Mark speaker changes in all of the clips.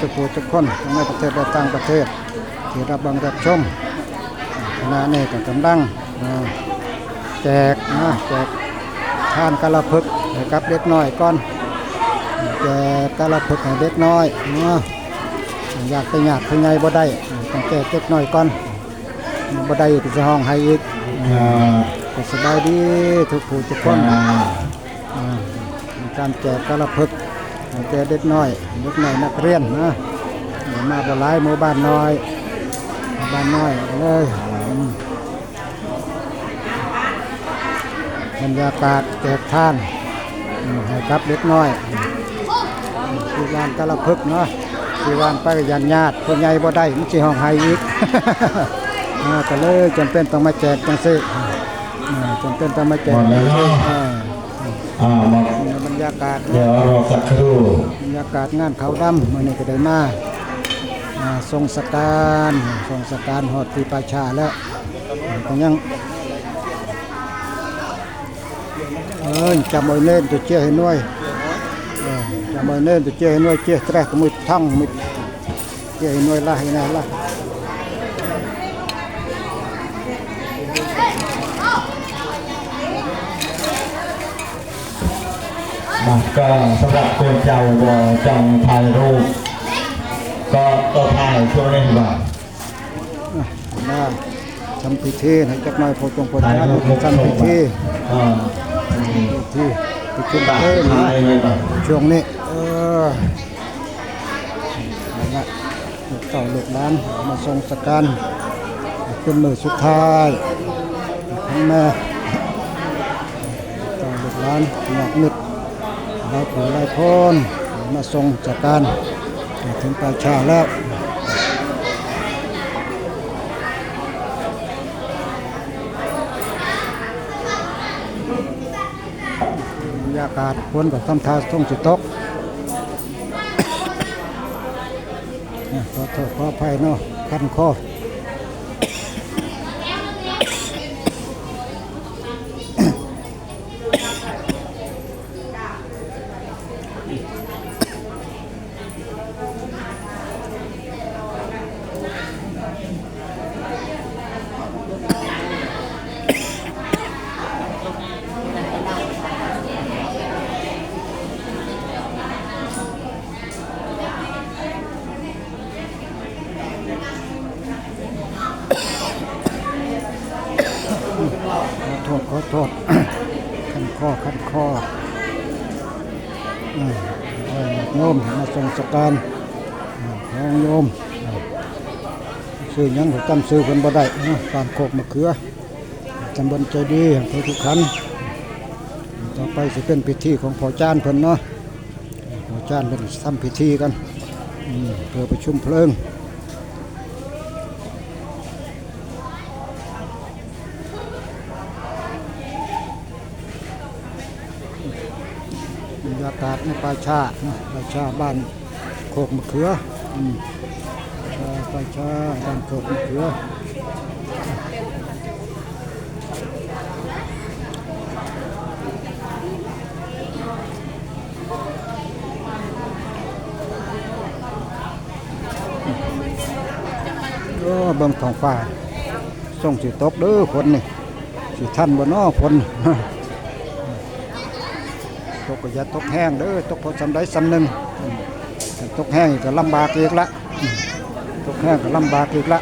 Speaker 1: ทุกผู้ทุกคนทั้งในประเทศและต่างประเทศ ที่รับบังรับชมคณะนี้ก็กำลังอ่าแจกนะแจกทานกะละพึกให้กับเด็กน้อยก่อนแจกกะละพึกให้เด็กน้อยเนาะอยากไปอยากไปไงบ่ได้ต้องแจกเด็กน้อยก่อนบ่ได้ก็จะห้องให้อีก
Speaker 2: อ่า
Speaker 1: ก็สบายดีทุกผู้ทุกคน
Speaker 2: อ่า
Speaker 1: อ่ามีการแจกกะละพึกให้ แก่เด็กน้อยเด็กน้อยนักเรียนนะมาบ่หลายหมู่บ้านน้อยหมู่บ้านน้อยเลยอืมบรรยากาศแจกทานอืมให้กับเด็กน้อยที่วานกะละพึกเนาะที่วานไปกับญาติญาติคนใหญ่บ่ได้มันสิห้องให้อีกอ่าก็เลยจำเป็นต้องมาแจกจังซี่อ่าจำเป็นต้องมาแจ
Speaker 2: หม
Speaker 1: ก
Speaker 2: ดแล้วเนาะ
Speaker 1: อ่า ยากาศ
Speaker 2: เดี๋ยวรอสักครู่
Speaker 1: บรรยากาศงานเขาวดำมื่อนี้ก็ได้มาอ่าทรงสการทรงสการหอดที่ประชาแล้วก็ยังเอ้ยจำเอาเน่นตัวเจ้าให้หน่วยเออจำเอาเน่นตัวเจ้าให้หน่วยเจ้าแตรกมือทั้งมือเจ้าให้หน่วยละให้นะละ
Speaker 2: นะก็สำหรับคนเจ้าบอจังถ่ายรูปก็ต่อถ่ายช่วงนี้บ้าง
Speaker 1: มาทำพิธีให้จักหน่อยพอจงพอ
Speaker 2: ถ่าย
Speaker 1: ทาน
Speaker 2: รูปมุกโช
Speaker 1: ทำพิ
Speaker 2: ว์
Speaker 1: ธี
Speaker 2: อ่า
Speaker 1: พิธีพิธี
Speaker 2: ตัด
Speaker 1: เอ้ย
Speaker 2: ถ่ายไว้บ้าง
Speaker 1: ช่วงนี้เออนั่นละลูกเต่าลูกหลานมาทรงสการเป็นมือสุดท้ายของแม่ลูกเต่าลูกหลานหนักมิด หลายผู้หลายคนมาทรงสการถึงปลาชาแล้วบรรยากาศฝนกับทำทาท่งสิตกขอโทษขออภัยเนาะคันคอ โทษขอโทษคันคอคันคออืมให้โยมมาส่งสการอืมของโยมอืมซื้อยังก็จำซื้อคนบ่ได้เนาะตามโคกมะเขือตำบลใจดีอำเภอทุกขันต่อไปจะเป็นพิธีของพ่อจานเพิ่นเนาะพ่อจานเพิ่นทำพิธีกันเพื่อประชุมเพลิง บรรยากาศในป่าชานะป่าชาบ้านโคกมะเขืออืมอ่าป่าชาบ้านโคกมะเขือโอ้เบิ่งท้องฟ้าส่งสิตกเด้อฝนนี่สิทันบ่น้อฝน กก็อย่าตกแห้งเด้อตกพอสำได้สำหนึ่งตกแห้งก็ลำบากอีกละตกแห้งก็ลำบากอีกละ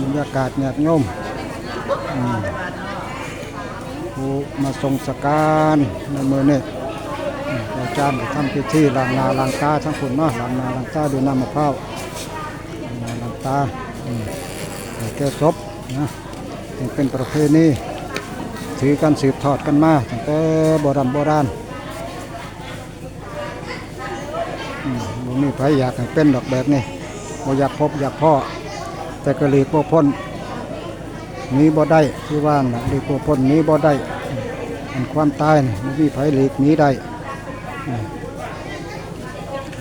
Speaker 1: บรรยากาศเงียบโยมอืมผู้มาทรงสการในมือเนี่ อาจารย์ทำพิธีล้างนาล้างตาทั้งคนเนาะล้างนาล้างตาด้วยน้ำมะพร้าวล้างนาล้างตาแก้ศพนะนี่เป็นประเพณีถือกันสืบทอดกันมาตั้งแต่โบราณโบราณอืมบ่มีใครอยากเป็นดอกแบบนี้บ่อยากพบอยากพ่อ แต่ก็หลีกบ่พ้นนี้บ่ได้ที่ว่างนะหลีกบ่พ้นนี้บ่ได้อันความตายนี่บ่มีไผหลีกนี้ได้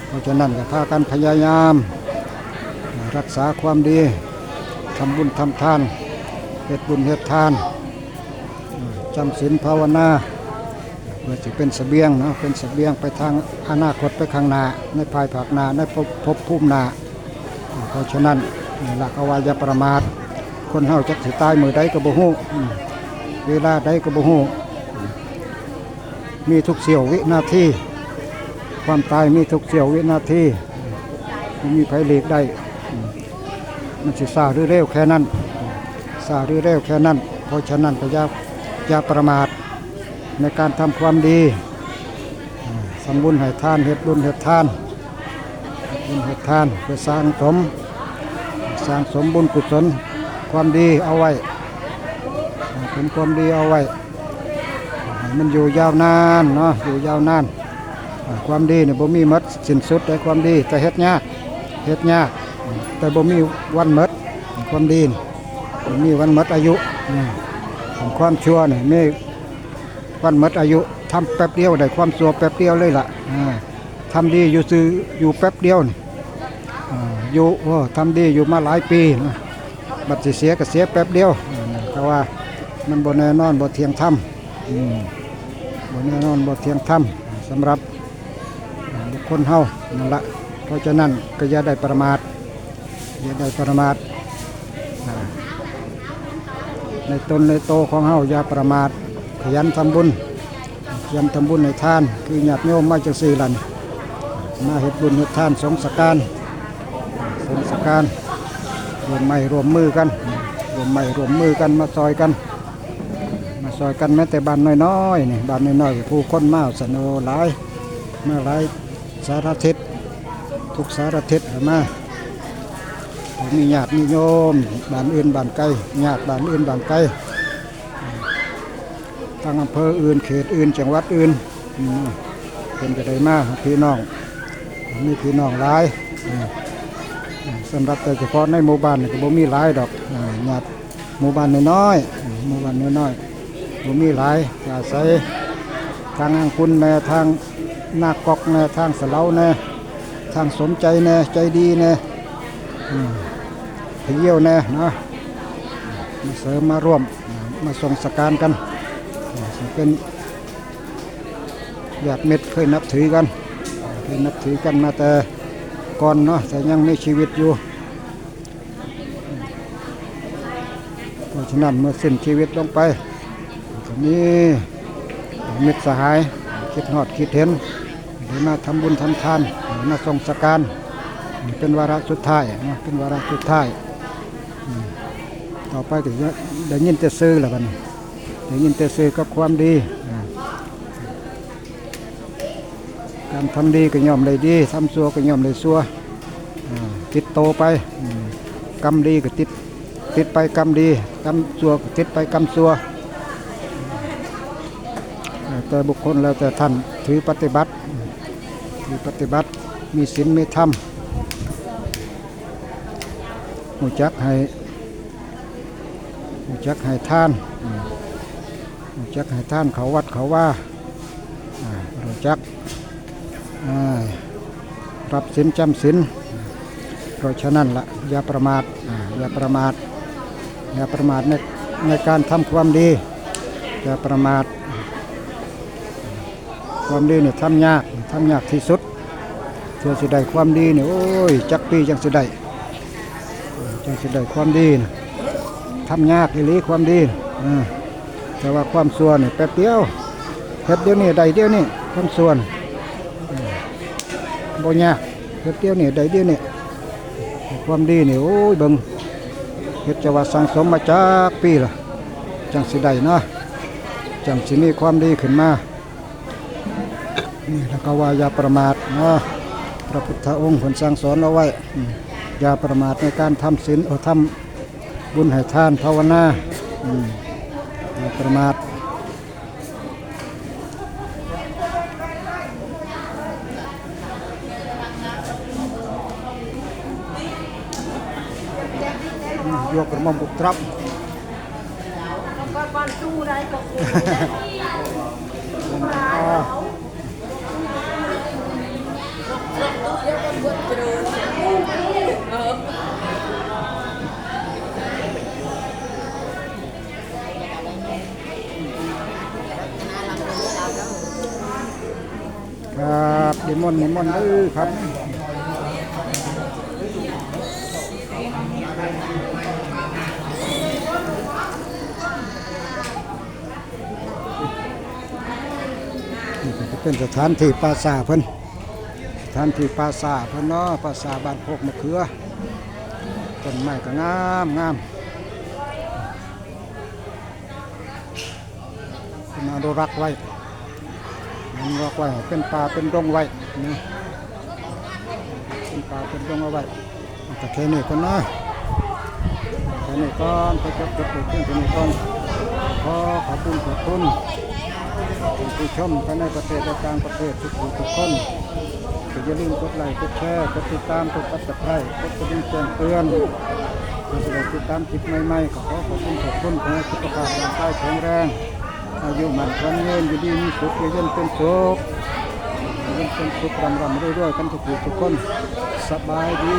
Speaker 1: เพราะฉะนั้นก็พากันพยายาม รักษาความดีทำบุญทำทานเฮ็ดบุญเฮ็ดทานจำศีลภาวนาเพื่อจะเป็นเสบียงนะเป็นเสบียงไปทางอนาคตไปข้างหน้าในภายภาคหน้าในภพภพภูมิหน้าเพราะฉะนั้นนี่ละเขาว่ายประมาท คนเฮาจักสิตายมือใดก็บ่ฮู้อืมเวลาใดก็บ่ฮู้อืมมีทุกเสี้ยววินาที ความตายมีทุกเสี้ยววินาทีไม่มีใครหลีกได้ มันสิซาหรือเร็วแค่นั้นซาหรือเร็วแค่นั้น เพราะฉะนั้นก็อย่าอย่าประมาทในการทำความดีสำบุญให้ทานเฮ็ดบุญเฮ็ดทานเฮ็ดบุญเฮ็ดทานเพื่อสร้างสมสร้างสมบุญกุศลความดีเอาไว้เป็นความดีเอาไว้มันอยู่ยาวนานเนาะอยู่ยาวนาน ความดีเนี่ยบ่มีหมดสิ้นสุดแต่ความดีแต่เฮ็ดยากเฮ็ดยากอืมแต่บ่มีวันหมดความดีบ่มีวันหมดอายุอืมส่วนความชั่วเนี่ยมีวันหมดอายุทำแป๊บเดียวได้ความชั่วแป๊บเดียวเลยล่ะอ่าทำดีอยู่ซื้ออยู่แป๊บเดียวนี่อ่าอยู่โอ้ทำดีอยู่มาหลายปีบัดสิเสียก็เสียแป๊บเดียวเพราะว่ามันบ่แน่นอนบ่เที่ยงธรรมบ่แน่นอนบ่เที่ยงธรรมสำหรับ คคลเฮานั่นละเพราะฉะนั้นก็อย่าได้ประมาทอย่าได้ประมาทในตนในโตของเฮาอย่าประมาทขยันทำบุญขยันทำบุญในทาน คือญาติโยมมาจังซี่หล่ะนี่มาเฮ็ดบุญเฮ็ดทานสงสการสงสการรวมไม้รวมมือกันรวมไม้รวมมือกันมาซอยกัน มาซอยกันแม้แต่บ้านน้อยๆนี่บ้านน้อยๆผู้คนมาสนอหลายมาหลาย สารทิศทุกสารทิศมามมีญาติมีโยมบ้านอื่นบ้านไกลญาติบ้านอื่นบ้านไกลทางอำเภออื่นเขตอื่นจังหวัดอื่นเป็นกระไดมาพี่น้องมีพี่น้องหลายสำหรับแต่เฉพาะในหมู่บ้านก็บ่มีหลายดอกอ่าญาติหมู่บ้านน้อยๆอืมหมู่บ้านน้อยๆบ่มีหลายอาศัยทางอังคุณแน่ทาง หน้ากอกแน่ทางสะเลาแน่ทางสมใจแน่ใจดีแน่เยี่ยวแน่นะมาเสริมมาร่วมมาส่งสการกันเป็นญาติเม็ดเคยนับถือกันเคยนับถือกันมาแต่ก่อนเนาะแต่ยังมีชีวิตอยู่เพราะฉะนั้นเมื่อสิ้นชีวิตลงไปก็มีมิตรสหายคิดฮอดคิดเห็น รือมาทำบุญทำทานมาส่งสการเป็นวาระสุดท้ายนะเป็นวาระสุดท้ายต่อไปถึงจะได้ยินแต่ซื้อแล้วกันได้ยินแต่ซื้อกับความดีการทำดีก็ย่อมได้ดีทำชั่วก็ย่อมได้ชั่วติดโตไปกรรมดีก็ติดติดไปกรรมดีกรรมชั่วก็ติดไปกรรมชั่วแต่บุคคลแล้วแต่ท่านถือปฏิบัติ ถือปฏิบัติ มีศีลมีธรรมหูจักให้หูจักให้ท่านหูจักให้ท่านเขาวัดเขาว่าอ่ารู้จักรับศีลจำศีลเพราะฉะนั้นละอย่าประมาทอย่าประมาทอย่าประมาทในในการทำความดีอย่าประมาท ความดีเนี่ยทำยากทำยากที่สุดเพื่อสิได้ความดีเนี่ยโอ้ยจักปีจังสิได้จังสิได้ความดีน่ะทำยากอีหลีความดีนะแต่ว่าความส่วนเนี่ยแป๊บเดียวเฮ็ดเดียวนี่ได้เดียวนี่ความส่วนบ่ยากเฮ็ดเดียวนี่ได้เดียวนี่ความดีเนี่ยโอ้ยเบิ่งเฮ็ดจะว่าสังสมมาจากปีละจังสิได้เนาะจังสิมีความดีขึ้นมา นี่แล้วก็ว่าอย่าประมาทเนาะพระพุทธองค์ผลสั่งสอนเอาไว้อืมอย่าประมาทในการทำศีลเออทำบุญให้ทานภาวนาอืมอย่าประมาทอืมยกกระหม่อมบุกตรับ
Speaker 3: con chu ครั
Speaker 1: บเดมอนเดมอนเออครับเป็นสถานที่ปราสาทเพิ่น สถานที่ปราสาพนเนาะปราสาบ้านโคกมะเขือต้นไม้ก็งามงามเป็นอนุรักษ์ไว้อนุรักไว้เป็นป่าเป็นดงไว้นะเป็นป่าเป็นดงเอาไว้แต่แค่นี้ก็นะแค่นี้ก่อนไปจับจุดเพียงแค่นี้ก่อนขอขอบคุณขอบคุณท่านผู้ชมภายในประเทศและต่างประเทศทุกทุกคน ก็อย่าลืมกดไลค์กดแชร์กดติดตามกดติดตามกดกระดิ่งแจ้งเตือนเพื่อจะได้ติดตามคลิปใหม่ๆขอขอบคุณขอบคุณขอให้สุขภาพร่างกายแข็งแรงอายุมันควันเงินอยู่ดีมีสุขอยู่เย็นเป็นสุขเย็นเป็นสุขรำรำด้วยๆกันทุกทุกคนสบายดี